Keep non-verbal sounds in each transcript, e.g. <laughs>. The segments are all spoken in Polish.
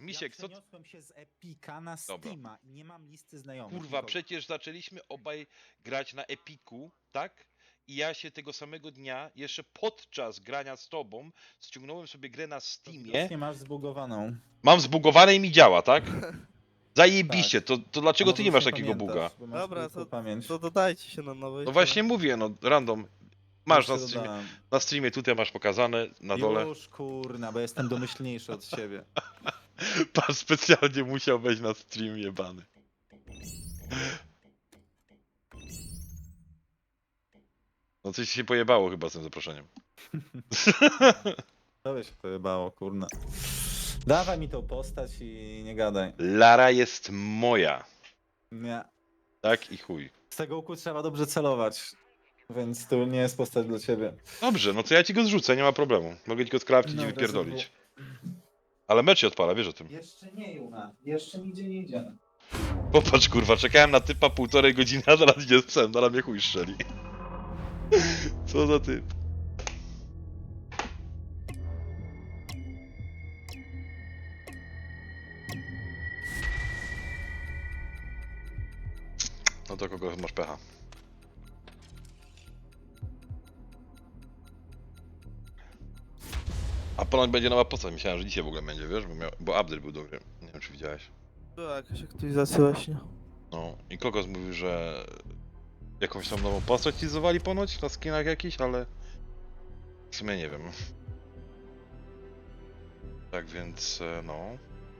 Misiek, co... ja przeniosłem się z Epika na Dobra. Steama i nie mam listy znajomych. Kurwa, nikogo. przecież zaczęliśmy obaj grać na Epiku, tak? I ja się tego samego dnia, jeszcze podczas grania z tobą, ściągnąłem sobie grę na Steamie. Nie masz zbugowaną. Mam zbugowane i mi działa, tak? <laughs> Zajebiście, Tak. to, to dlaczego ty nie masz takiego buga? masz Dobra, to- pamięć. To dodajcie się na nowej. No właśnie mówię, no random. Masz na streamie, na streamie tutaj masz pokazane, na dole. Już kurna, bo jestem domyślniejszy od ciebie. <laughs> Pan specjalnie musiał wejść na stream jebany. No coś się pojebało chyba z tym zaproszeniem. <laughs> To by się pojebało, kurna. Dawaj mi tą postać i nie gadaj. Lara jest moja. Nie. Tak i chuj. Z tego łuku trzeba dobrze celować. Więc to nie jest postać dla ciebie. Dobrze, no to ja ci go zrzucę, nie ma problemu. Mogę ci go skrapcić No, i wypierdolić. Ale mecz się odpala, wiesz o tym. Jeszcze nie, Juna. Jeszcze nigdzie nie idziemy. Popatrz kurwa, czekałem na typa półtorej godziny, a zaraz idzie scen, zaraz mnie chuj strzeli. Co za typ. No to kogo masz pecha. A ponoć będzie nowa postać, myślałem, że dzisiaj w ogóle będzie, wiesz, bo, miał, bo update był dobry. Nie wiem, czy widziałeś. Była jakaś aktualizacja właśnie. No i Kokos mówił, że jakąś tam nową postać utilizowali ponoć na skinach jakiś, ale w sumie nie wiem. Tak więc e, no,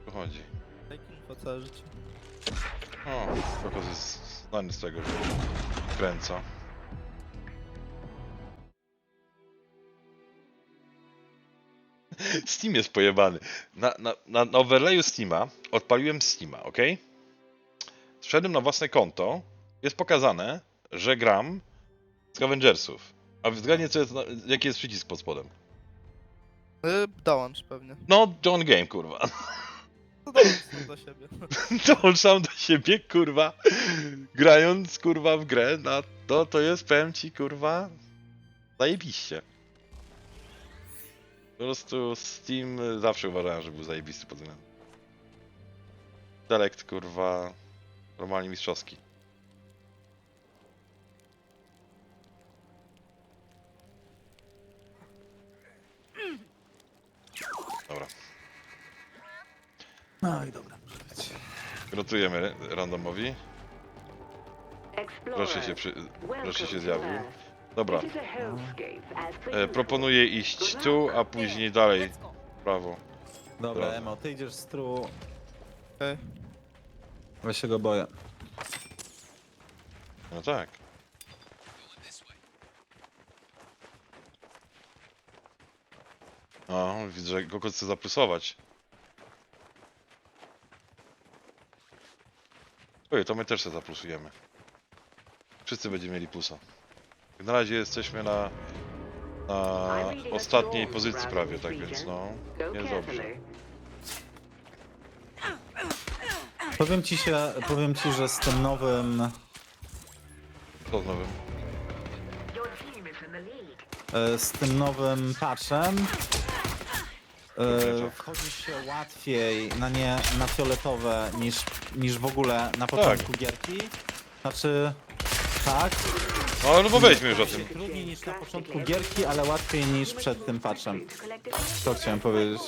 tu chodzi. Takie info całe życie. O, Kokos jest znany z tego, że kręca. Steam jest pojebany. Na, na, na, na overlayu Steama odpaliłem Steama, ok? Wszedłem na własne konto. Jest pokazane, że gram z Avengersów. A zgadnie co jest, jaki jest przycisk pod spodem. Y, Dołącz pewnie. No, John Game, kurwa. To dołącz sam do siebie. <laughs> Dołączam do siebie, kurwa. Grając, kurwa, w grę, na to, to jest, powiem ci, kurwa, zajebiście. Po prostu Steam zawsze uważałem, że był zajebisty pod względem. Select, kurwa, normalnie mistrzowski. Dobra. No i dobra, może być. Gratulujemy randomowi. Wreszcie się, przy... się zjawił. Dobra, e, proponuję iść tu, a później dalej w prawo. Dobra, Dobra. Emo, ty idziesz z tru. Okej. Ja się go boję. No tak. O, widzę, że Goko chce zaplusować. Oj, to my też sobie zaplusujemy. Wszyscy będziemy mieli plusa. Na razie jesteśmy na, na ostatniej pozycji prawie, tak więc no, jest dobrze. Powiem ci się, powiem ci, że z tym nowym, Co z nowym? e, z tym nowym patchem e, wchodzi się łatwiej na nie, na fioletowe niż, niż w ogóle na początku gierki. Znaczy, tak. No, no bo weźmy już o tym. Trudniej niż na początku gierki, ale łatwiej niż przed tym patchem. To chciałem powiedzieć.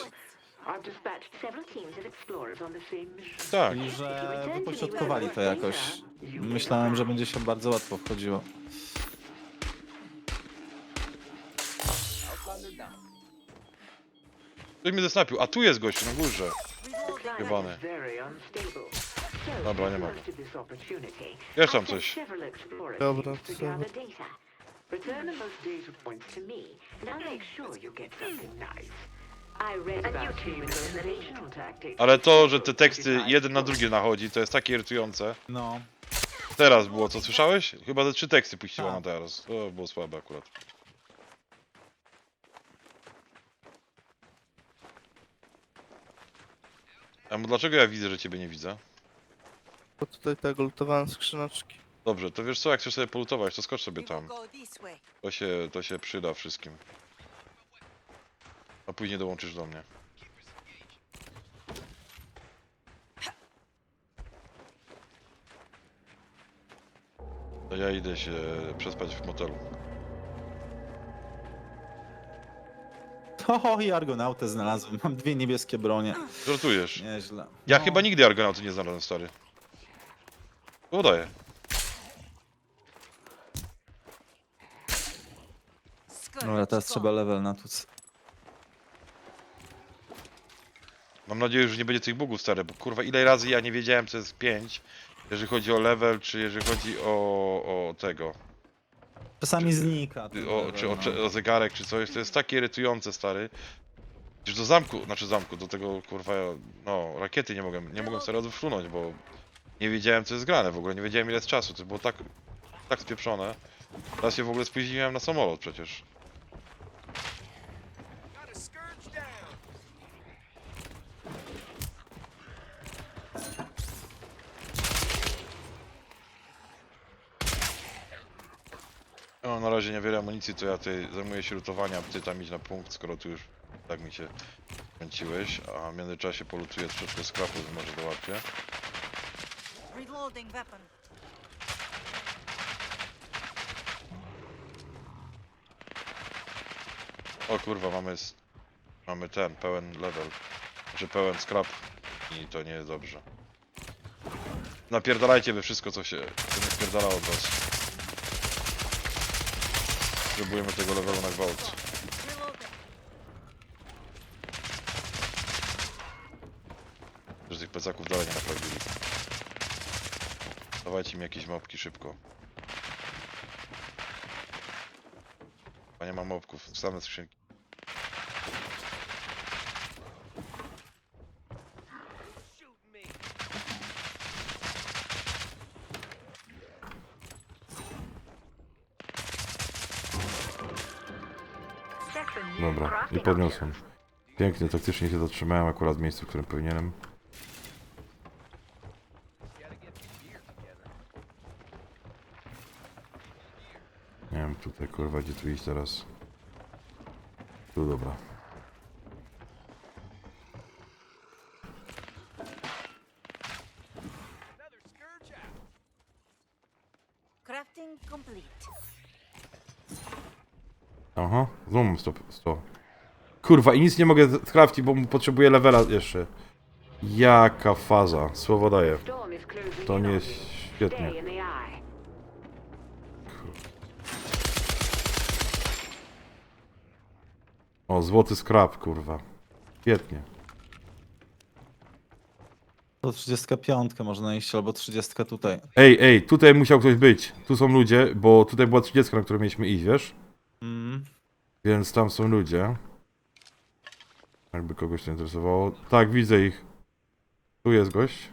Tak. Czyli, że wypośrodkowali to jakoś. Myślałem, że będzie się bardzo łatwo wchodziło. Ktoś mnie zesnapił, a tu jest gościu na górze. Jebany. Dobra, nie ma. Jest tam coś. Dobra, to Return the most data points to me, and I'll make sure you get something nice. I read about you in those relational tactics. Ale to, że te teksty jeden na drugie nachodzi, to jest takie irytujące. No. Teraz było, co słyszałeś? Chyba ze trzy teksty puściła Tak. na teraz. To było słabe akurat. A dlaczego ja widzę, że ciebie nie widzę? Bo tutaj tak lutowałem skrzyneczki. Dobrze, to wiesz co, jak chcesz sobie polutować, to skocz sobie tam. To się, to się przyda wszystkim. A później dołączysz do mnie. To ja idę się przespać w motelu. <laughs> O, i Argonautę znalazłem. Mam dwie niebieskie bronie. Żartujesz. Nieźle. Ja No. chyba nigdy Argonauty nie znalazłem, stary. To udaję. Dobra, teraz trzeba level na tuc. Mam nadzieję, że nie będzie tych bugów, stary, bo kurwa ile razy ja nie wiedziałem co jest 5, jeżeli chodzi o level, czy jeżeli chodzi o, o tego, Czasami znika. ten o, level, czy o, no. czy o zegarek, czy coś, to jest takie irytujące, stary. Już do zamku, znaczy zamku, do tego kurwa, no, rakiety nie mogłem, nie mogłem stary odfrunąć, bo nie wiedziałem co jest grane w ogóle, nie wiedziałem ile jest czasu, to było tak, tak spieprzone. Teraz się w ogóle spóźniłem na samolot przecież. No, na razie niewiele amunicji, to ja tutaj zajmuję się lutowaniem, a ty tam idź na punkt, skoro tu już tak mi się kręciłeś, a w międzyczasie polutuję troszeczkę skrapu, że może dołapię. Reloading weapon. O kurwa, mamy, mamy ten, pełen level, czy pełen scrap i to nie jest dobrze. Napierdalajcie wy wszystko, co się, co nie spierdala od was. Próbujemy tego levelu na gwałt. Że tych plecaków dalej nie Dawajcie mi jakieś mopki szybko. Chyba nie ma mopków, same skrzynki. Dobra, i podniosłem. Pięknie, taktycznie się zatrzymałem akurat w miejscu, w którym powinienem. Nie wiem tutaj kurwa gdzie tu iść teraz. Tu dobra. Crafting complete. Aha, znowu mam 100, 100. Kurwa i nic nie mogę skrafcić, bo potrzebuję levela jeszcze. Jaka faza, słowo daję. To nie jest świetnie. Stay in the eye. O, złoty skrap, kurwa. Świetnie. To 35 można iść, albo 30 tutaj. Ej, ej, tutaj musiał ktoś być. Tu są ludzie, bo tutaj była 30, na którą mieliśmy iść, wiesz? Mm. Więc tam są ludzie. Jakby kogoś to interesowało. Tak, widzę ich. Tu jest gość.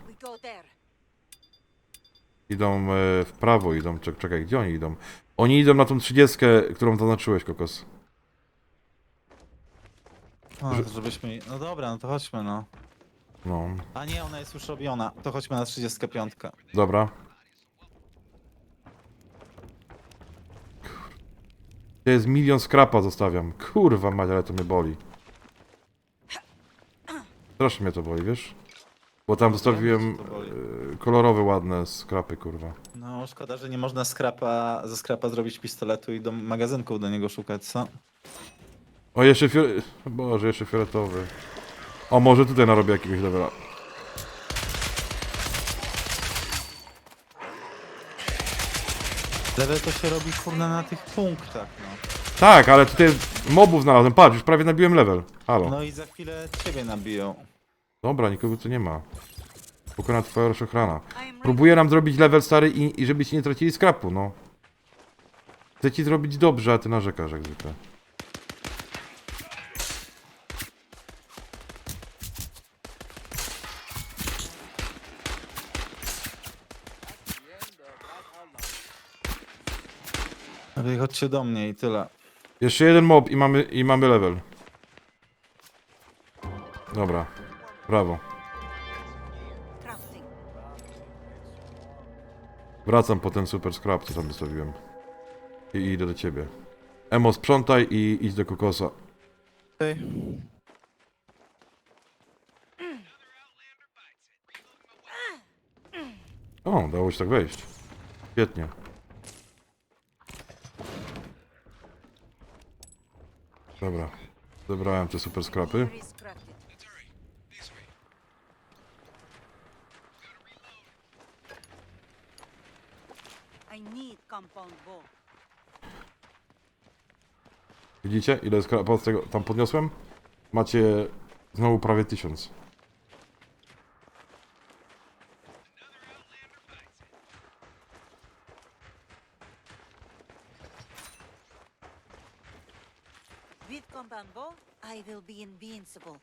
Idą e, w prawo, idą. Czek, czekaj, gdzie oni idą? Oni idą na tą 30, którą zaznaczyłeś, kokos. Że- żebyśmy... No dobra, no to chodźmy, no. No, A nie, ona jest już robiona. To chodźmy na 35. dobra. To jest milion skrapa zostawiam. Kurwa mać, ale to mnie boli. Strasznie mnie to boli, wiesz? Bo tam zostawiłem co to boli. e, kolorowe, ładne skrapy, kurwa. No, szkoda, że nie można skrapa, ze skrapa zrobić pistoletu i do magazynków do niego szukać, co? O, jeszcze fiole... Boże, jeszcze fioletowy. O, może tutaj narobię jakiegoś levela. Level to się robi kurna na tych punktach, no. Tak, ale tutaj mobów znalazłem. Patrz, już prawie nabiłem level. Halo. No i za chwilę ciebie nabiją. Dobra, nikogo tu nie ma. Pokona twoja ready. Próbuję nam zrobić level stary i, i żebyście nie tracili skrapu, no. Chcę ci zrobić dobrze, a ty narzekasz jak zwykle. Wy chodźcie do mnie i tyle. Jeszcze jeden mob i mamy, i mamy level. Dobra. Brawo. Wracam po ten super scrap, co tam zostawiłem. I idę do ciebie. Emo, sprzątaj i idź do kokosa. Okej. O, dało się tak wejść. Świetnie. Dobra. Zebrałem te super skrapy. Widzicie, ile skrapa z tego tam podniosłem? Macie znowu prawie tysiąc. With compound bow, I will be invincible.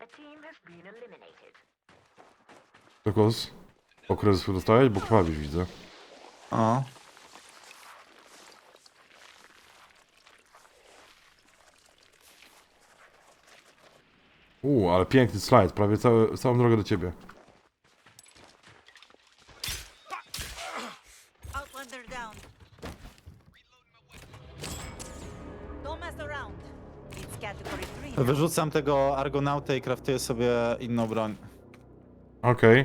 A team has been eliminated. Kokos, okres dostałeś, bo krwawisz widzę. O. Uuu, ale piękny slajd, prawie całe, całą drogę do ciebie. Outlander down. Don't mess around. It's category 3. now. Wyrzucam tego Argonautę i craftuję sobie inną broń. Okej,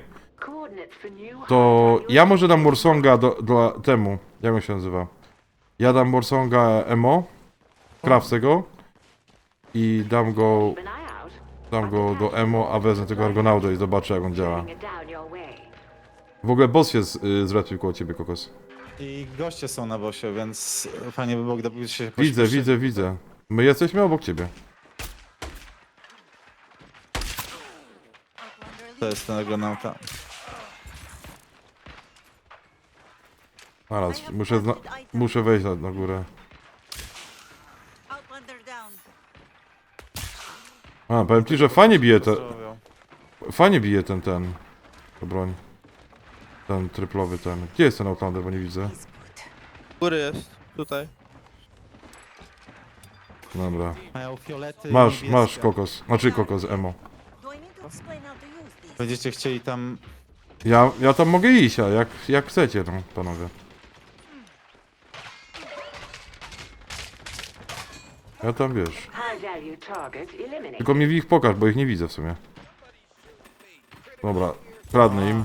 to ja może dam Morsonga do, do temu, jak on się nazywa? Ja dam Morsonga Emo, krawcę go i dam go, dam go do Emo, a wezmę tego Argonautę i zobaczę jak on działa. W ogóle boss jest y, zrespił koło ciebie, Kokos. I goście są na bosie, więc fajnie by było, gdyby się Widzę, widzę, widzę. My jesteśmy obok ciebie. To jest ten Argonauta. Zaraz, muszę, zna- muszę wejść na, na górę. Outlander down. A, powiem ci, że fajnie bije te, Zdrowią. fajnie bije ten, ten, ta broń. Ten tryplowy ten. Gdzie jest ten Outlander, bo nie widzę. Góry jest. Tutaj. Dobra. Mają fiolety i Masz, niebieskie. masz kokos. Znaczy kokos emo. Do I need to explain how to use this? Będziecie chcieli tam... Ja, ja tam mogę iść, a jak, jak chcecie, no, panowie. Ja tam wiesz. Tylko mi ich pokaż, bo ich nie widzę w sumie. Dobra, kradnę im.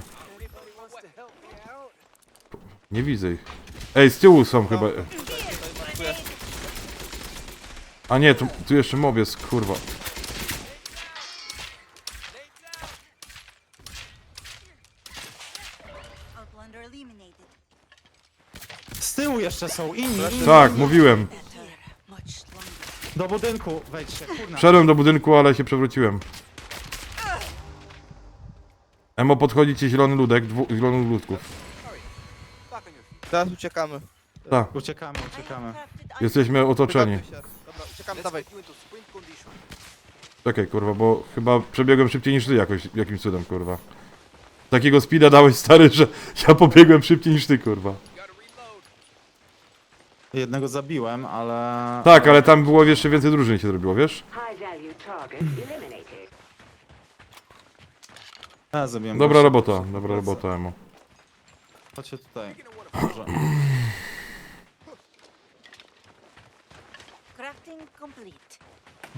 Nie widzę ich. Ej, z tyłu są chyba. A nie, tu, tu jeszcze mob jest, kurwa. Z tyłu jeszcze są inni, inni. Tak, mówiłem. Do budynku wejdźcie, kurna. Wszedłem do budynku, ale się przewróciłem. Emo, podchodzi ci zielony ludek, dwu, zielony ludków. Teraz uciekamy. Tak, Uciekamy, uciekamy. jesteśmy otoczeni. Się. Dobra, uciekamy, dawaj. Czekaj, kurwa, bo chyba przebiegłem szybciej niż ty jakoś, jakimś cudem, kurwa. Takiego speeda dałeś, stary, że ja pobiegłem szybciej niż ty, kurwa. Jednego zabiłem, ale... Tak, ale tam było jeszcze więcej drużyn się zrobiło, wiesz? High-value target eliminated. A, zabiłem Dobra gościa. robota, dobra robota, Emo. Chodźcie tutaj. Dobrze. Crafting complete.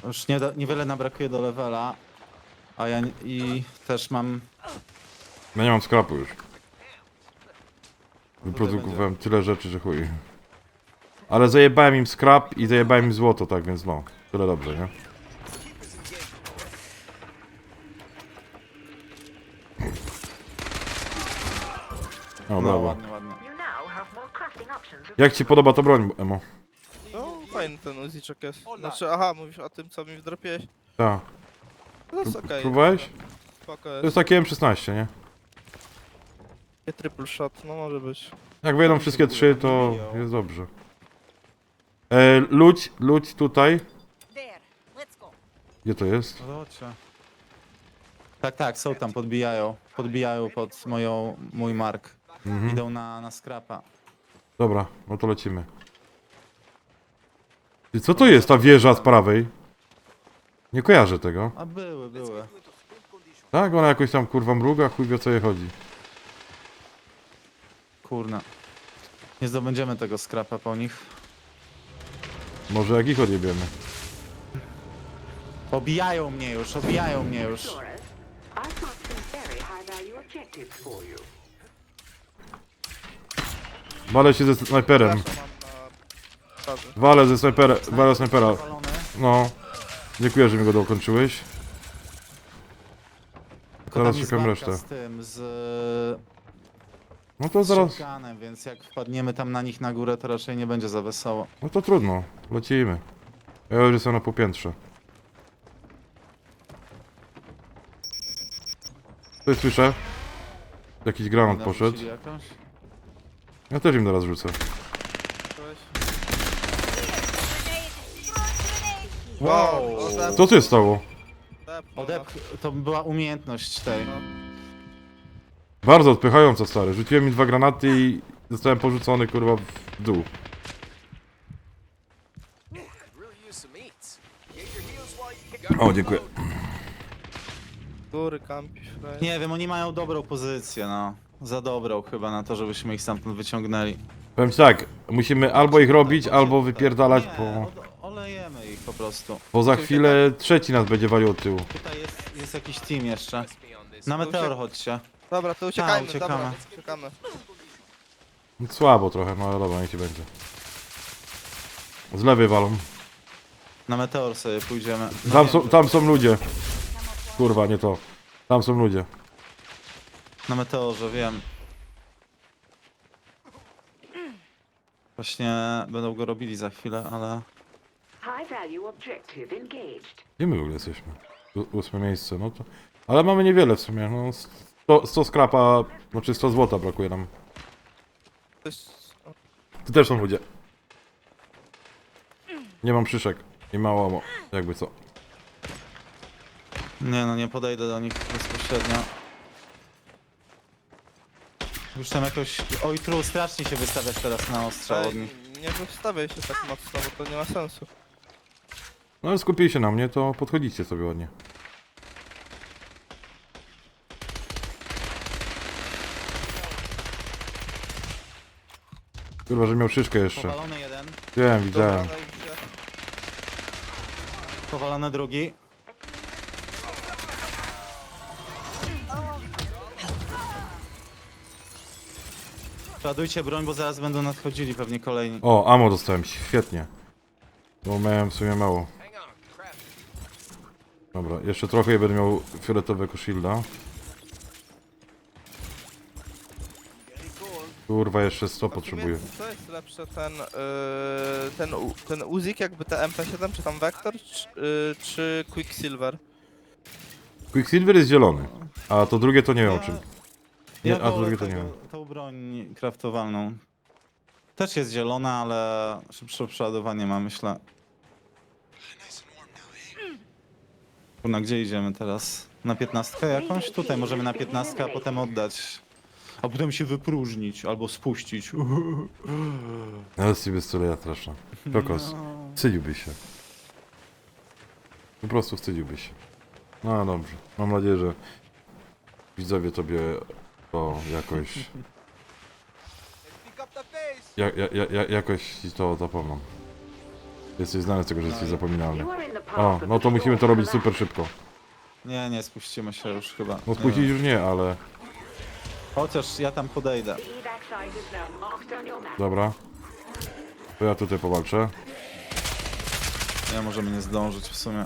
Już nie niewiele nam brakuje do levela. A ja nie- i też mam... Ja nie mam skrapu już. Wyprodukowałem tyle rzeczy, że chuj. Ale zajebałem im skrap i zajebałem im złoto, tak więc no. Tyle dobrze, nie? O, No, brawo. ładnie, ładnie. Jak ci podoba ta broń, Emo? No, fajny ten uziczek jest. Znaczy, aha, mówisz o tym, co mi wdropiłeś. Tak. To jest okej. Próbowałeś? Spoko To jest. jest takie M16, nie? Triple shot, no może być. Jak wejdą wszystkie trzy, to jest dobrze. E, ludź, ludź tutaj. There. Let's go. Gdzie to jest? No. Tak, tak, są tam, podbijają. Podbijają pod moją, mój mark. Mhm. Idą na, na skrapa. Dobra, no to lecimy. Ty, co to jest ta wieża z prawej? Nie kojarzę tego. A były, były. Tak, ona jakoś tam kurwa mruga, chuj wie o co jej chodzi. kurna. Nie zdobędziemy tego skrapa po nich. Może jak ich odjebiemy. Obijają mnie już, obijają mnie już. Explorers, I've got some very high-value objectives for you. Walę się ze snajperem. Twarzy. Walę ze snajperem. Walę snajpera. Powalony. No. Dziękuję, że mi go dokończyłeś. Zaraz tam jest szukam walka resztę. z tym, z... No to zaraz. więc jak wpadniemy tam na nich na górę, to raczej nie będzie za wesoło. No to trudno. Lecimy. Ja już jestem na półpiętrze. Coś słyszę. Jakiś granat poszedł. jakąś? Ja też im teraz rzucę. Wow! Co się stało? Odep... To była umiejętność tej. No. Bardzo odpychająco, stary. Rzuciłem mi dwa granaty i zostałem porzucony, kurwa, w dół. O, dziękuję. Góry, kampi, frajer. Nie wiem, oni mają dobrą pozycję, no. Za dobrą chyba na to, żebyśmy ich stamtąd wyciągnęli. Powiem ci tak, musimy albo ich robić, albo wypierdalać, Nie, bo, od- olejemy ich po prostu. bo za chwilę trzeci nas będzie walił od tyłu. Tutaj jest, jest jakiś team jeszcze. Na meteor chodźcie. Dobra, to uciekajmy, uciekamy. dobra, uciekamy. Słabo trochę, no ale dobra, niech ci będzie. Z lewej walą. Na meteor sobie pójdziemy. No Tam wiem, są, tam są ludzie. Kurwa, nie to. Tam są ludzie. Na meteorze, wiem. Właśnie będą go robili za chwilę, ale... High-value objective engaged. Gdzie my w ogóle jesteśmy? Ó- Ósme miejsce, no to... Ale mamy niewiele w sumie, no. 100, 100 skrapa, znaczy 100 złota brakuje nam. To jest... Tu też są ludzie. Nie mam przyszek. I mało, mało. Jakby co. Nie no, nie podejdę do nich bezpośrednio. Już tam jakoś... Oj, tru, strasznie się wystawiać teraz na ostrzał od Ej, nich. nie wystawiaj się tak mocno, bo to nie ma sensu. No ale skupili się na mnie, to podchodzicie sobie ładnie. Kurwa, że miał szyszkę jeszcze. Powalony jeden, Wiem, widziałem. powalony drugi. Ładujcie broń, bo zaraz będą nadchodzili pewnie kolejni. O, amo dostałem, świetnie. Bo miałem w sumie mało. Dobra, jeszcze trochę i będę miał fioletowego shielda. Kurwa, jeszcze 100 A w sumie potrzebuję. Co jest lepsze, ten, yy, ten, U- ten Uzik jakby te MP7, czy tam Vector, czy, yy, czy Quicksilver? Quicksilver jest zielony, a to drugie to nie wiem o czym. Ja Nie, a to wolę drugie to nie tego- wiem. Tą broń kraftowalną. Też jest zielona, ale szybsze przeładowanie ma, myślę. Kurna, gdzie idziemy teraz? Na piętnastkę jakąś? Tutaj możemy na piętnastkę, a potem oddać. A potem się wypróżnić albo spuścić. <laughs> Ale z ciebie stuleja straszna. Kokos, wstydziłbyś się. Po prostu wstydziłbyś się. No dobrze, mam nadzieję, że widzowie tobie to jakoś... Ja, ja, ja, ja, jakoś ci to zapomną. Jesteś znany z tego, że jesteś zapominalny. O, no to musimy to robić super szybko. Nie, nie, spuścimy się już chyba. No spuścić już nie, ale... Chociaż ja tam podejdę. Dobra. To ja tutaj powalczę. Nie możemy nie zdążyć w sumie.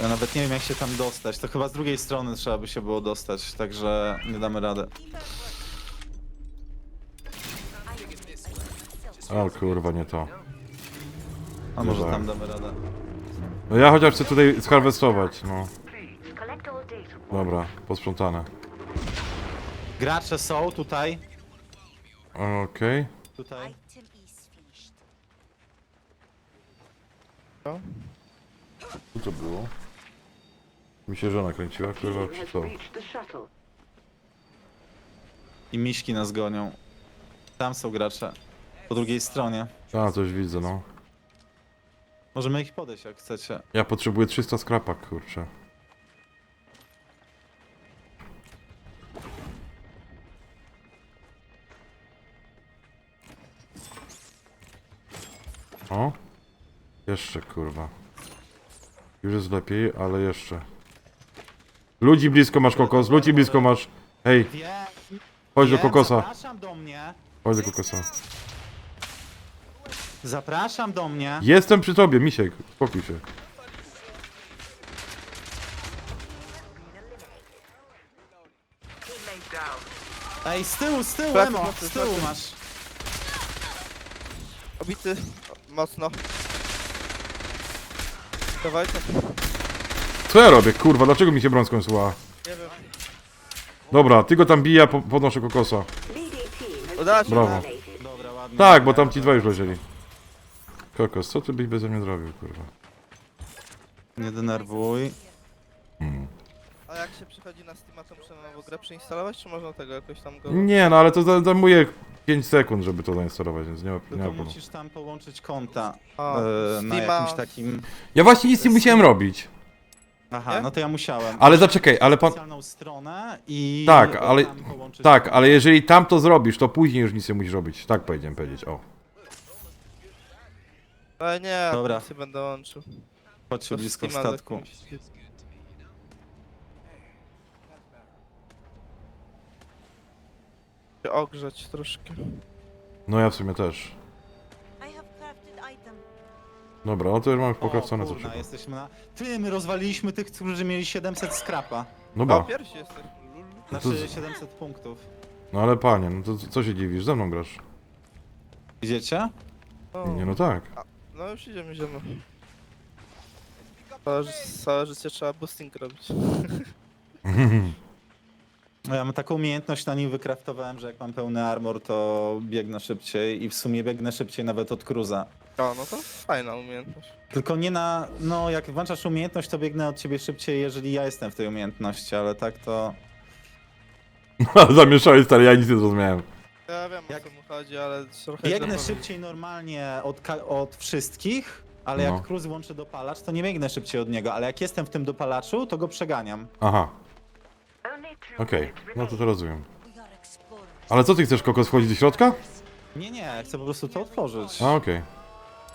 Ja nawet nie wiem jak się tam dostać. To chyba z drugiej strony trzeba by się było dostać, także nie damy rady. O kurwa, nie to. A może Dobra. tam damy radę. No ja chociaż chcę tutaj skarwestować, no. Dobra, posprzątane. Gracze są tutaj. Okej. Tutaj. Item is finished. Co to było? Mi się żona kręciła, kurwa, Team czy has co? reached the shuttle. I miśki nas gonią. Tam są gracze. Po drugiej stronie. A, coś widzę, no. Możemy ich podejść jak chcecie. Ja potrzebuję 300 skrapak, kurczę. Jeszcze, kurwa. Już jest lepiej, ale jeszcze. Ludzi blisko masz, kokos. Ludzi blisko masz. Hej, Wiem, chodź do wiem, kokosa. Zapraszam do mnie. Chodź do kokosa. Zapraszam do mnie. Jestem przy tobie, misiek. Spokój się. Ej, z tyłu, z tyłu, Emo, z tyłu masz. Obity mocno. Dawajcie. Co ja robię, kurwa? Dlaczego mi się broń skończyła? Nie wiem. Dobra, ty go tam bija, po podnoszę kokosa. Się. Brawo. Dobra, ładnie. Tak, bo tam ci dwa już leżeli. Kokos, co ty byś beze mnie zrobił, kurwa? Nie denerwuj. A jak się przychodzi na Steama, to muszę nową grę przeinstalować, czy można tego jakoś tam go... Nie, no ale to za- zajmuje 5 sekund, żeby to zainstalować, więc nie ma, nie ma Tylko problemu. musisz tam połączyć konta A, e, na Steama- jakimś takim... Ja właśnie nic nie musiałem robić. Aha, Nie? no to ja musiałem. Ale zaczekaj, ale pan... Specjalną stronę i... Tak, ale- tam połączyć Tak, ale jeżeli tam to zrobisz, to później już nic nie musisz robić. Tak powiedziałem powiedzieć, o. Ale nie, Dobra. Dobra. będę łączył. Chodź To blisko Steama statku. jakimś- Się Ogrzeć troszkę. No ja w sumie też. I have crafted item. Dobra, no to już mamy O, pokazane co trzeba. jesteśmy na... Ty, my rozwaliliśmy tych, którzy mieli 700 skrapa. No O, ba. Lul. Znaczy 700 punktów. No ale panie, no to co się dziwisz? Ze mną grasz. Idziecie? O, Nie no tak. No już idziemy, idziemy. Całe, ży- całe życie trzeba boosting robić. <laughs> No Ja mam taką umiejętność na nim wykraftowałem, że jak mam pełny armor, to biegnę szybciej i w sumie biegnę szybciej nawet od cruza. O, no to fajna umiejętność. Tylko nie na... No, jak włączasz umiejętność, to biegnę od ciebie szybciej, jeżeli ja jestem w tej umiejętności, ale tak to... <laughs> Zamieszałeś stary, ja nic nie zrozumiałem. Ja wiem Jak- o co mu chodzi, ale trochę Biegnę źle szybciej normalnie od, ka- od wszystkich, ale No. jak cruz włączy dopalacz, to nie biegnę szybciej od niego, ale jak jestem w tym dopalaczu, to go przeganiam. Aha, okej. No to to rozumiem. Ale co ty chcesz, kokos, wchodzić do środka? Nie, nie, chcę po prostu to otworzyć. A, okej.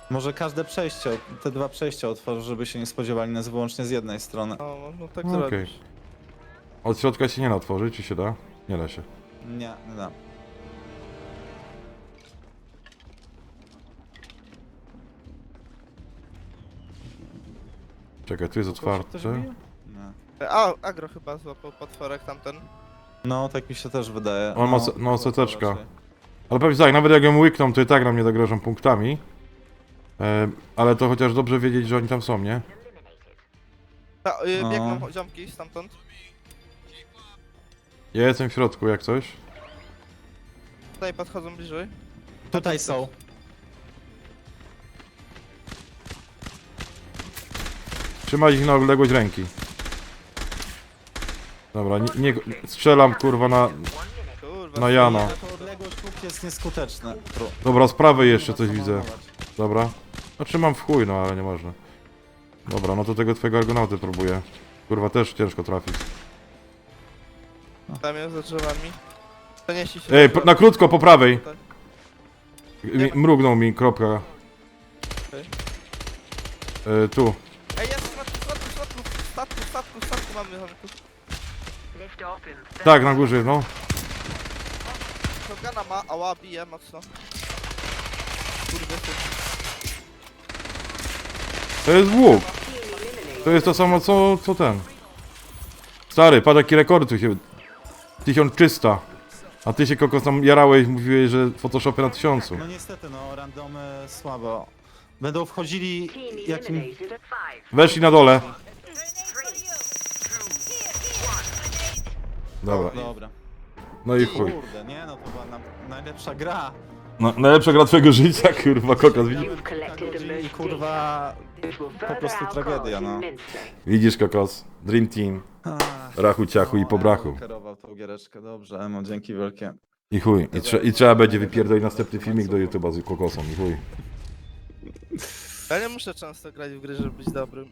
Może każde przejście, te dwa przejścia otworzę, żeby się nie spodziewali nas wyłącznie z jednej strony. No, no tak No, okej. zrobisz. Od środka się nie da otworzyć, czy się da? Nie da się. Nie, nie da. Czekaj, tu jest Ktoś otwarte. Nie. A, agro chyba złapał potworek tamten. No, tak mi się też wydaje. On ma no, se- no, seteczka. raczej. Ale powiem tak, nawet jak ją łykną, to i tak na mnie zagrożą punktami. E, ale to chociaż dobrze wiedzieć, że oni tam są, nie? Ta, y, No. biegną ziomki stamtąd. Ja jestem w środku, jak coś. Tutaj podchodzą bliżej. Tutaj są. Trzymać ich na odległość ręki. Dobra, nie, nie strzelam kurwa na. Kurwa. Na Jana. To odległość łuk jest nieskuteczna. Tru. Dobra, z prawej jeszcze coś widzę. Dobra. No trzymam w chuj, no ale nie można. Dobra, no to tego twojego argonauty próbuję. Kurwa, też ciężko trafić. Tam jest za drzewami. Przenieśli się. Ej, na krótko po prawej. Tak. Mi, mrugnął mi, kropka. E, tu. Ej, jest statku, statku, statku, statku, statku, statku mamy. ziomku. Lift off in Tak, na górze, no. Shotguna ma, ała, bije mocno. Kurde. To jest łuk. To jest to samo co, co ten. Stary, patrz jaki rekord tu się... 1300. A ty się kokos tam jarałeś, mówiłeś, że Photoshopy na tysiącu. No niestety, no randomy słabo. Będą wchodzili jakim... Weszli na dole. Grenade for you. Dobra. Dobra. No i chuj. Kurde, nie no, to była nam najlepsza gra. No, najlepsza gra twojego życia, kurwa, kokos. Widzisz, You've collected a I most kurwa... This will further prostu our tragedia, no. widzisz kokos. Dream Team. Ach, Rachu, ciachu i no, po brachu. Kierował tą giereczkę, dobrze, Emo, dzięki wielkie. I chuj. I, trze I trzeba będzie wypierdolić następny filmik do YouTube'a z kokosem. I chuj. Ja nie muszę często grać w gry, żeby być dobrym.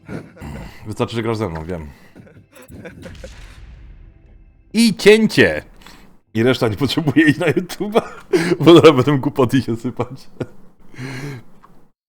Wystarczy, że grasz ze mną, wiem. <laughs> i cięcie. I reszta nie potrzebuje iść na YouTube, bo zaraz będą głupoty się sypać.